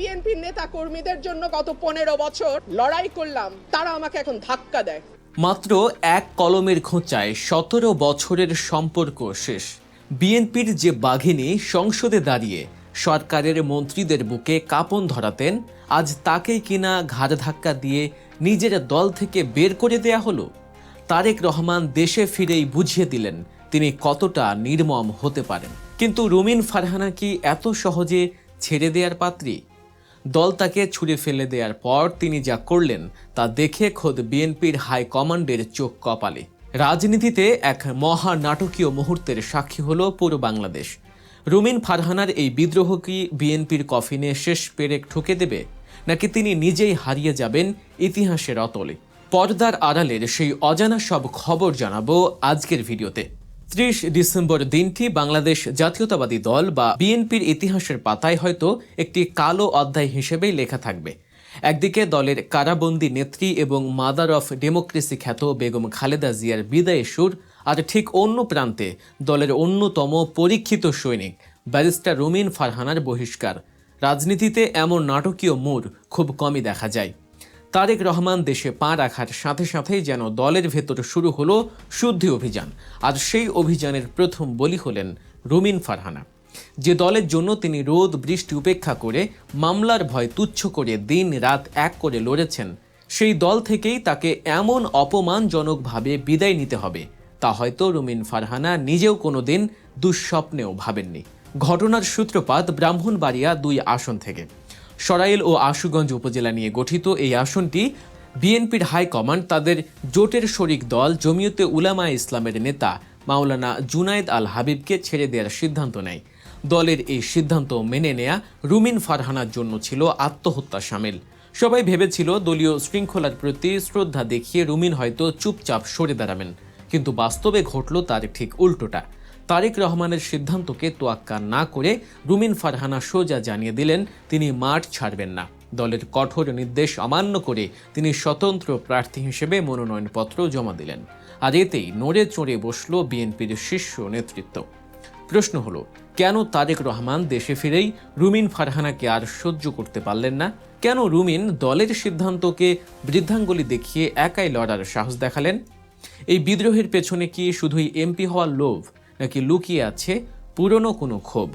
বিএনপির নেতা কর্মীদের জন্য গত পনেরো বছর লড়াই করলাম। তারা আমাকে এখন ধাক্কা দেয়। মাত্র এক কলমের খোঁচায় সতেরো বছরের সম্পর্ক শেষ। বিএনপির যে বাঘিনী সংসদে দাঁড়িয়ে সরকারের মন্ত্রীদের বুকে কাপন ধরাতেন, আজ তাকেই কিনা ঘাড় ধাক্কা দিয়ে নিজের দল থেকে বের করে দেয়া হলো? তারেক রহমান দেশে ফিরেই বুঝিয়ে দিলেন তিনি কতটা নির্মম হতে পারেন। কিন্তু রুমিন ফারহানা কি এত সহজে ছেড়ে দেওয়ার পাত্রী? দল তাকে ছুঁড়ে ফেলে দেওয়ার পর তিনি যা করলেন তা দেখে খোদ বিএনপির হাইকমান্ডের চোখ কপালে। রাজনীতিতে এক মহা নাটকীয় মুহূর্তের সাক্ষী হল পুরো বাংলাদেশ। রুমিন ফারহানার এই বিদ্রোহ কি বিএনপির কফিনে শেষ পেরেক ঠুকে দেবে, নাকি তিনি নিজেই হারিয়ে যাবেন ইতিহাসের অতলে? পর্দার আড়ালের সেই অজানা সব খবর জানাব আজকের ভিডিওতে। ত্রিশ ডিসেম্বর দিনটি বাংলাদেশ জাতীয়তাবাদী দল বা বিএনপির ইতিহাসের পাতায় হয়তো একটি কালো অধ্যায় হিসেবেই লেখা থাকবে। একদিকে দলের কারাবন্দী নেত্রী এবং মাদার অফ ডেমোক্রেসি খ্যাত বেগম খালেদা জিয়ার বিদায় সুর, আর ঠিক অন্য প্রান্তে দলের অন্যতম পরীক্ষিত সৈনিক, ব্যারিস্টার রুমিন ফারহানার বহিষ্কার। রাজনীতিতে এমন নাটকীয় মোড় খুব কমই দেখা যায়। তারেক রহমান দেশে পা রাখার সাথে সাথেই যেন দলের ভেতর শুরু হলো শুদ্ধি অভিযান। আর সেই অভিযানের প্রথম বলি হলেন রুমিন ফারহানা। যে দলের জন্য তিনি রোদ, বৃষ্টি উপেক্ষা করে মামলার ভয় তুচ্ছ করে দিন রাত এক করে লড়েছেন, সেই দল থেকেই তাকে এমন অপমানজনকভাবে বিদায় নিতে হবে। তা হয়তো রুমিন ফারহানা নিজেও কোনোদিন দুঃস্বপ্নেও ভাবেননি। ঘটনার সূত্রপাত ব্রাহ্মণবাড়িয়া দুই আসন থেকে। সরাইল ও আশুগঞ্জ উপজেলা নিয়ে গঠিত এই আসনটি বিএনপির হাইকমান্ড তাদের জোটের শরিক দল, জমিয়তে উলামা ইসলামের নেতা মাওলানা জুনায়েদ আল হাবিবকে ছেড়ে দেওয়ার সিদ্ধান্ত নেয়। দলের এই সিদ্ধান্ত মেনে নেয়া রুমিন ফারহানার জন্য ছিল আত্মহত্যা সামিল। সবাই ভেবেছিল দলীয় শৃঙ্খলার প্রতি শ্রদ্ধা দেখিয়ে রুমিন হয়তো চুপচাপ সরে দাঁড়াবেন, কিন্তু বাস্তবে ঘটল তার ঠিক উল্টোটা। তারেক রহমানের সিদ্ধান্তকে তোয়াক্কা না করে রুমিন ফারহানা সোজা জানিয়ে দিলেন, তিনি মাঠ ছাড়বেন না। দলের কঠোর নির্দেশ অমান্য করে তিনি স্বতন্ত্র প্রার্থী হিসেবে মনোনয়নপত্র জমা দিলেন। আর এতেই নড়ে চড়ে বসল বিএনপির শীর্ষ নেতৃত্ব। প্রশ্ন হলো, কেন তারেক রহমান দেশে ফিরেই রুমিন ফারহানাকে আর সহ্য করতে পারলেন না? কেন রুমিন দলের সিদ্ধান্তকে বৃদ্ধাঙ্গুলি দেখিয়ে একাই লড়ার সাহস দেখালেন? এই বিদ্রোহের পেছনে কি শুধুই এমপি হওয়ার লোভ? নাকি লুকিয়ে আছে পুরনো কোনো ক্ষোভ?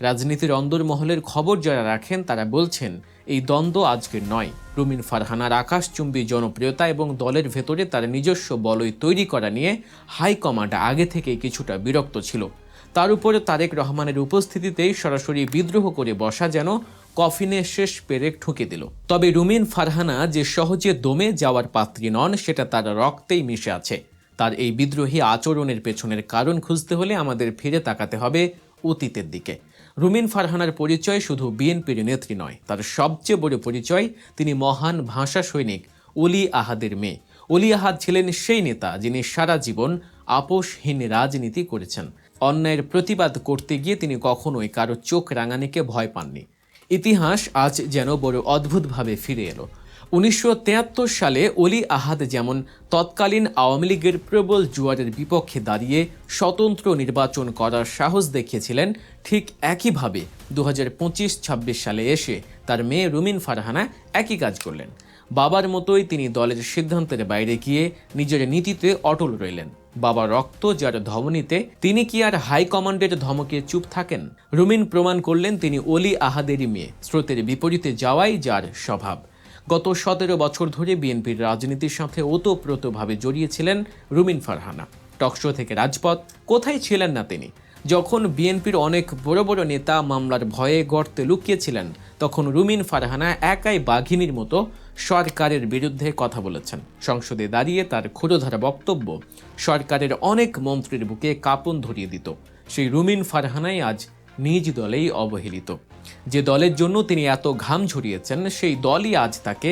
রাজনীতির অন্দরমহলের খবর যারা রাখেন, তারা বলছেন, এই দ্বন্দ্ব আজকের নয়। রুমিন ফারহানার আকাশচুম্বী জনপ্রিয়তা এবং দলের ভেতরে তার নিজস্ব বলয় তৈরি করা নিয়ে হাইকমান্ড আগে থেকেই কিছুটা বিরক্ত ছিল। তার উপরে তারেক রহমানের উপস্থিতিতেই সরাসরি বিদ্রোহ করে বসা যেন কফিনে শেষ পেরেক ঠুকে দিল। তবে রুমিন ফারহানা যে সহজে দমে যাওয়ার পাত্রী নন, সেটা তার রক্তেই মিশে আছে। তার এই বিদ্রোহী আচরণের পেছনের কারণ খুঁজতে হলে আমাদের ফিরে তাকাতে হবে অতীতের দিকে। রুমিন ফারহানার পরিচয় শুধু বিএনপির নেত্রী নয়, তার সবচেয়ে বড় পরিচয় তিনি মহান ভাষা সৈনিক অলি আহাদের মেয়ে। অলি আহাদ ছিলেন সেই নেতা যিনি সারা জীবন আপোষহীন রাজনীতি করেছেন। অন্যায়ের প্রতিবাদ করতে গিয়ে তিনি কখনোই কারও চোখ রাঙানিকে ভয় পাননি। ইতিহাস আজ যেন বড় অদ্ভুতভাবে ফিরে এলো। উনিশশো সালে অলি আহাদ যেমন তৎকালীন আওয়ামী লীগের প্রবল জুয়ারের বিপক্ষে দাঁড়িয়ে স্বতন্ত্র নির্বাচন করার সাহস দেখিয়েছিলেন, ঠিক একইভাবে দু হাজার পঁচিশ ছাব্বিশ সালে এসে তার মেয়ে রুমিন ফারহানা একই কাজ করলেন। বাবার মতোই তিনি দলের সিদ্ধান্তের বাইরে গিয়ে নিজের নীতিতে অটল রইলেন। বাবা রক্ত যার ধমনীতে, তিনি কি আর হাইকমান্ডের ধমকে চুপ থাকেন? রুমিন প্রমাণ করলেন তিনি অলি আহাদেরই মেয়ে, স্রোতের বিপরীতে যাওয়াই যার স্বভাব। গত সতেরো বছর ধরে বিএনপির রাজনীতির সাথে ওতপ্রোতভাবে জড়িয়েছিলেন রুমিন ফারহানা। টকশো থেকে রাজপথ, কোথায় ছিলেন না তিনি? যখন বিএনপির অনেক বড় বড় নেতা মামলার ভয়ে গর্তে লুকিয়েছিলেন, তখন রুমিন ফারহানা একাই বাঘিনীর মতো সরকারের বিরুদ্ধে কথা বলেছেন। সংসদে দাঁড়িয়ে তার ক্ষুরধারা বক্তব্য সরকারের অনেক মন্ত্রীর বুকে কাপন ধরিয়ে দিত। সেই রুমিন ফারহানাই আজ নিজ দলেই অবহেলিত। যে দলের জন্য তিনি এত ঘাম ঝরিয়েছেন, সেই দলই আজ তাকে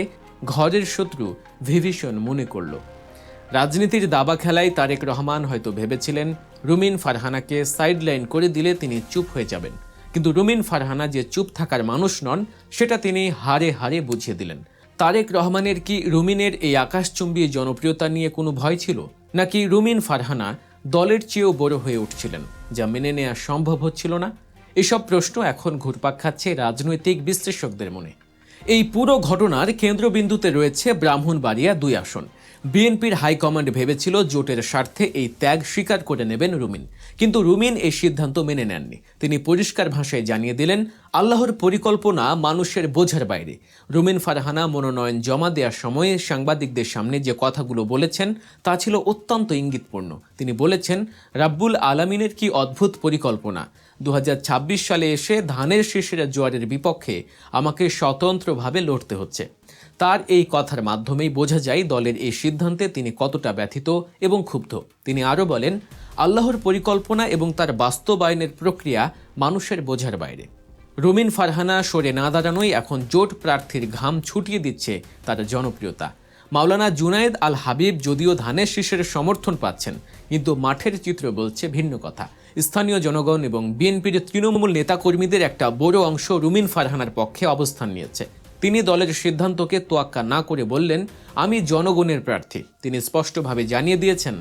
ঘরের শত্রু ভিভীষণ মনে করল। রাজনীতির দাবা খেলায় তারেক রহমান হয়তো ভেবেছিলেন, রুমিন ফারহানাকে সাইডলাইন করে দিলে তিনি চুপ হয়ে যাবেন। কিন্তু রুমিন ফারহানা যে চুপ থাকার মানুষ নন, সেটা তিনি হারে হারে বুঝিয়ে দিলেন। তারেক রহমানের কি রুমিনের এই আকাশচুম্বী জনপ্রিয়তা নিয়ে কোনো ভয় ছিল? নাকি রুমিন ফারহানা দলের চেয়েও বড় হয়ে উঠছিলেন, যা মেনে নেওয়া সম্ভব হচ্ছিল না? এসব প্রশ্ন এখন ঘুরপাক খাচ্ছে রাজনৈতিক বিশ্লেষকদের মনে। এই পুরো ঘটনার কেন্দ্রবিন্দুতে রয়েছে ব্রাহ্মণবাড়িয়া দুই আসন। বিএনপির হাইকমান্ড ভেবেছিল জোটের স্বার্থে এই ত্যাগ স্বীকার করে নেবেন রুমিন। কিন্তু রুমিন এই সিদ্ধান্ত মেনে নেননি। তিনি পরিষ্কার ভাষায় জানিয়ে দিলেন, আল্লাহর পরিকল্পনা মানুষের বোঝার বাইরে। রুমিন ফারহানা মনোনয়ন জমা দেওয়ার সময়ে সাংবাদিকদের সামনে যে কথাগুলো বলেছেন, তা ছিল অত্যন্ত ইঙ্গিতপূর্ণ। তিনি বলেছেন, রাব্বুল আলামিনের কি অদ্ভুত পরিকল্পনা? দু হাজার ছাব্বিশ সালে এসে ধানের শীষের জোয়ারের বিপক্ষে আমাকে স্বতন্ত্রভাবে লড়তে হচ্ছে। তার এই কথার মাধ্যমেই বোঝা যায় দলের এই সিদ্ধান্তে তিনি কতটা ব্যথিত এবং ক্ষুব্ধ। তিনি আরও বলেন, আল্লাহর পরিকল্পনা এবং তার বাস্তবায়নের প্রক্রিয়া মানুষের বোঝার বাইরে। রুমিন ফারহানা সরে না দাঁড়ানোই এখন জোট প্রার্থীর ঘাম ছুটিয়ে দিচ্ছে তার জনপ্রিয়তা। মাওলানা জুনায়েদ আল হাবিব যদিও ধানের শীষের সমর্থন পাচ্ছেন, কিন্তু মাঠের চিত্র বলছে ভিন্ন কথা। স্থানীয় জনগণ এবং বিএনপির তৃণমূল নেতাকর্মীদের একটা বড় অংশ রুমিন ফারহানার পক্ষে অবস্থান নিয়েছে। তিনি দলের সিদ্ধান্তকে তোয়াক্কা না করে বললেন, আমি জনগণের প্রার্থী। তিনি স্পষ্টভাবে জানিয়ে দিয়েছেন,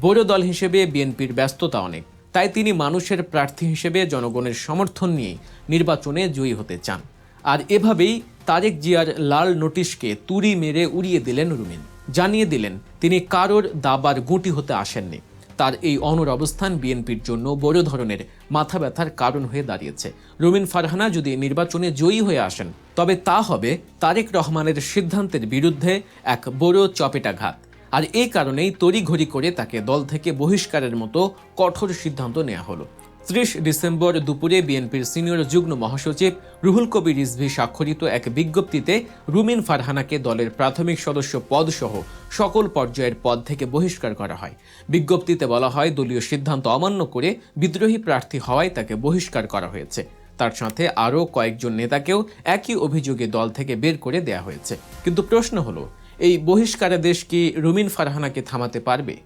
বড় দল হিসেবে বিএনপির ব্যস্ততা অনেক। তাই তিনি মানুষের প্রার্থী হিসেবে জনগণের সমর্থন নিয়ে নির্বাচনে জয়ী হতে চান। আর এভাবেই তারেক জিয়ার লাল নোটিশকে তুড়ি মেরে উড়িয়ে দিলেন রুমিন। জানিয়ে দিলেন, তিনি কারোর দাবার গুটি হতে আসেননি। তার এই অনর অবস্থান বিএনপির জন্য বড় ধরনের মাথা ব্যথার কারণ হয়ে দাঁড়িয়েছে। রুমিন ফারহানা যদি নির্বাচনে জয়ী হয়ে আসেন, তবে তা হবে তারেক রহমানের সিদ্ধান্তের বিরুদ্ধে এক বড় চপেটাঘাত। আর এই কারণেই তড়িঘড়ি করে তাকে দল থেকে বহিষ্কারের মতো কঠোর সিদ্ধান্ত নেওয়া হলো। ত্রিশ ডিসেম্বর দুপুরে বিএনপির সিনিয়র যুগ্ম মহাসচিব রুহুল কবির রিজভি স্বাক্ষরিত এক বিজ্ঞপ্তিতে রুমিন ফারহানাকে দলের প্রাথমিক সদস্য পদসহ সকল পর্যায়ের পদ থেকে বহিষ্কার করা হয়। বিজ্ঞপ্তিতে বলা হয়, দলীয় সিদ্ধান্ত অমান্য করে বিদ্রোহী প্রার্থী হওয়ায় তাকে বহিষ্কার করা হয়েছে। তার সাথে আরও কয়েকজন নেতাকেও একই অভিযোগে দল থেকে বের করে দেয়া হয়েছে। কিন্তু প্রশ্ন হলো, এই বহিষ্কারাদেশ কি রুমিন ফারহানাকে থামাতে পারবে?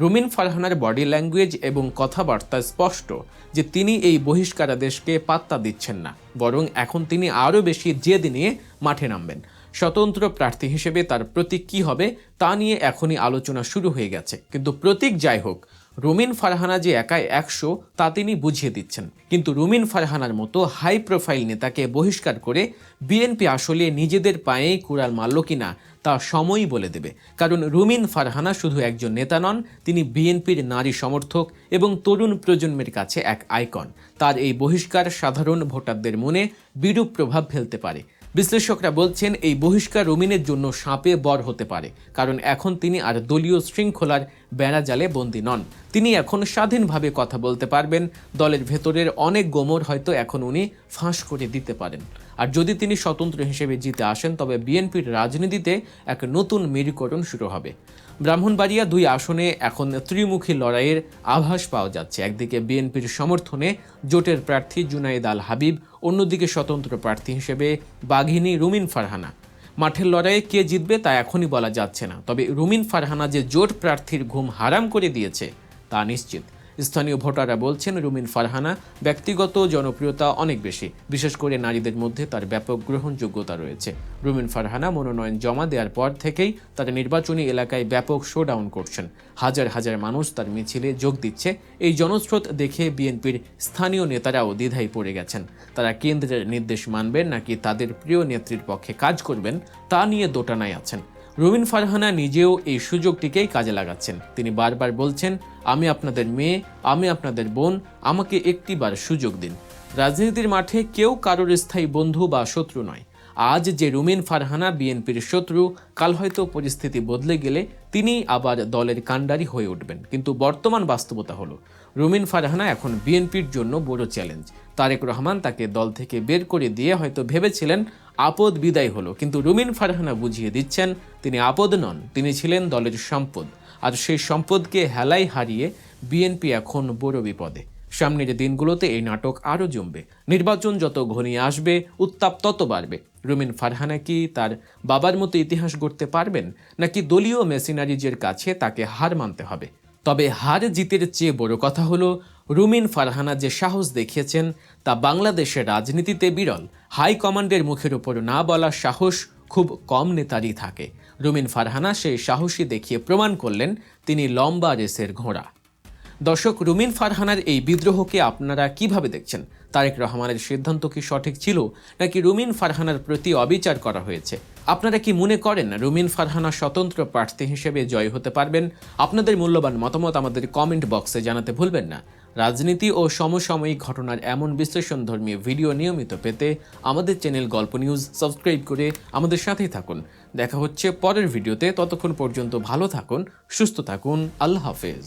রুমিন ফারহানার বডি ল্যাঙ্গুয়েজ এবং কথাবার্তা স্পষ্ট যে তিনি এই বহিষ্কারাদেশকে পাত্তা দিচ্ছেন না, বরং এখন তিনি আরও বেশি জেদ নিয়ে মাঠে নামবেন। স্বতন্ত্র প্রার্থী হিসেবে তার প্রতীক কী হবে তা নিয়ে এখনই আলোচনা শুরু হয়ে গেছে। কিন্তু প্রতীক যাই হোক রুমিন ফারহানা যে একাই একশো, তা তিনি বুঝিয়ে দিচ্ছেন। কিন্তু রুমিন ফারহানার মতো হাই প্রোফাইল নেতাকে বহিষ্কার করে বিএনপি আসলে নিজেদের পায়ে কুড়াল মারল কিনা, তা সময়ই বলে দেবে। কারণ রুমিন ফারহানা শুধু একজন নেতা নন, তিনি বিএনপির নারী সমর্থক এবং তরুণ প্রজন্মের কাছে এক আইকন। তার এই বহিষ্কার সাধারণ ভোটারদের মনে বিরূপ প্রভাব ফেলতে পারে। বিশ্লেষকরা বলছেন, এই বহিষ্কার রুমিনের জন্য সাপে বর হতে পারে, কারণ এখন তিনি আর দলীয় শৃঙ্খলার বেড়াজালে বন্দী নন। তিনি এখন স্বাধীনভাবে কথা বলতে পারবেন, দলের ভেতরের অনেক গোমর হয়তো এখন উনি ফাঁস করে দিতে পারেন। আর যদি তিনি স্বতন্ত্র হিসেবে জিতে আসেন, তবে বিএনপির রাজনীতিতে এক নতুন মেরুকরণ শুরু হবে। ব্রাহ্মণবাড়িয়া দুই আসনে এখন ত্রিমুখী লড়াইয়ের আভাস পাওয়া যাচ্ছে। একদিকে বিএনপির সমর্থনে জোটের প্রার্থী জুনাইদ আল হাবিব, অন্যদিকে স্বতন্ত্র প্রার্থী হিসেবে বাঘিনী রুমিন ফারহানা। মাঠের লড়াইয়ে কে জিতবে তা এখনই বলা যাচ্ছে না, তবে রুমিন ফারহানা যে জোট প্রার্থীর ঘুম হারাম করে দিয়েছে, তা নিশ্চিত। স্থানীয় ভোটাররা বলছেন, রুমিন ফারহানা ব্যক্তিগত জনপ্রিয়তা অনেক বেশি। বিশেষ করে নারীদের মধ্যে তার ব্যাপক গ্রহণযোগ্যতা রয়েছে। রুমিন ফারহানা মনোনয়ন জমা দেওয়ার পর থেকেই তার নির্বাচনী এলাকায় ব্যাপক শোডাউন করছেন। হাজার হাজার মানুষ তার মিছিলে যোগ দিচ্ছে। এই জনস্রোত দেখে বিএনপির স্থানীয় নেতারাও দ্বিধায় পড়ে গেছেন। তারা কেন্দ্রের নির্দেশ মানবেন নাকি তাদের প্রিয় নেত্রীর পক্ষে কাজ করবেন, তা নিয়ে দোটানায় আছেন। রুমিন ফারহানা নিজেও এই সুযোগটিকেই কাজে লাগাচ্ছেন। তিনি বারবার বলছেন, আমি আপনাদের মেয়ে, আমি আপনাদের বোন, আমাকে একটিবার সুযোগ দিন। রাজনীতির মাঠে কেউ কারোর স্থায়ী বন্ধু বা শত্রু নয়। আজ যে রুমিন ফারহানা বিএনপির শত্রু, কাল হয়তো পরিস্থিতি বদলে গেলে তিনি আবার দলের কাণ্ডারি হয়ে উঠবেন। কিন্তু বর্তমান বাস্তবতা হলো, রুমিন ফারহানা এখন বিএনপির জন্য বড় চ্যালেঞ্জ। তারেক রহমান তাকে দল থেকে বের করে দিয়ে হয়তো ভেবেছিলেন আপদ বিদায় হলো, কিন্তু রুমিন ফারহানা বুঝিয়ে দিচ্ছেন তিনি আপদ নন, তিনি ছিলেন দলের সম্পদ। আর সেই সম্পদকে হেলাই হারিয়ে বিএনপি এখন বড় বিপদে। সামনের দিনগুলোতে এই নাটক আরও জমবে। নির্বাচন যত ঘনিয়ে আসবে, উত্তাপ তত বাড়বে। রুমিন ফারহানা কি তার বাবার মতো ইতিহাস গড়তে পারবেন, নাকি দলীয় মেশিনারিজের কাছে তাকে হার মানতে হবে? তবে হার জিতের চেয়ে বড় কথা হলো রুমিন ফারহানা যে সাহস দেখিয়েছেন, তা বাংলাদেশের রাজনীতিতে বিরল। হাই কমান্ডের মুখের ওপর না বলা সাহস খুব কম নেতারই থাকে। রুমিন ফারহানা সেই সাহসী দেখিয়ে প্রমাণ করলেন তিনি লম্বা রেসের ঘোড়া। দর্শক, রুমিন ফারহানার এই বিদ্রোহকে আপনারা কীভাবে দেখছেন? তারেক রহমানের সিদ্ধান্ত কি সঠিক ছিল? নাকি রুমিন ফারহানার প্রতি অবিচার করা হয়েছে? আপনারা কি মনে করেন রুমিন ফারহানা স্বতন্ত্র প্রার্থী হিসেবে জয় হতে পারবেন? আপনাদের মূল্যবান মতামত আমাদের কমেন্ট বক্সে জানাতে ভুলবেন না। রাজনীতি ও সমসাময়িক ঘটনার এমন বিশ্লেষণধর্মী ভিডিও নিয়মিত পেতে আমাদের চ্যানেল গল্প নিউজ সাবস্ক্রাইব করে আমাদের সাথেই থাকুন। দেখা হচ্ছে পরের ভিডিওতে। ততক্ষণ পর্যন্ত ভালো থাকুন, সুস্থ থাকুন। আল্লাহ হাফেজ।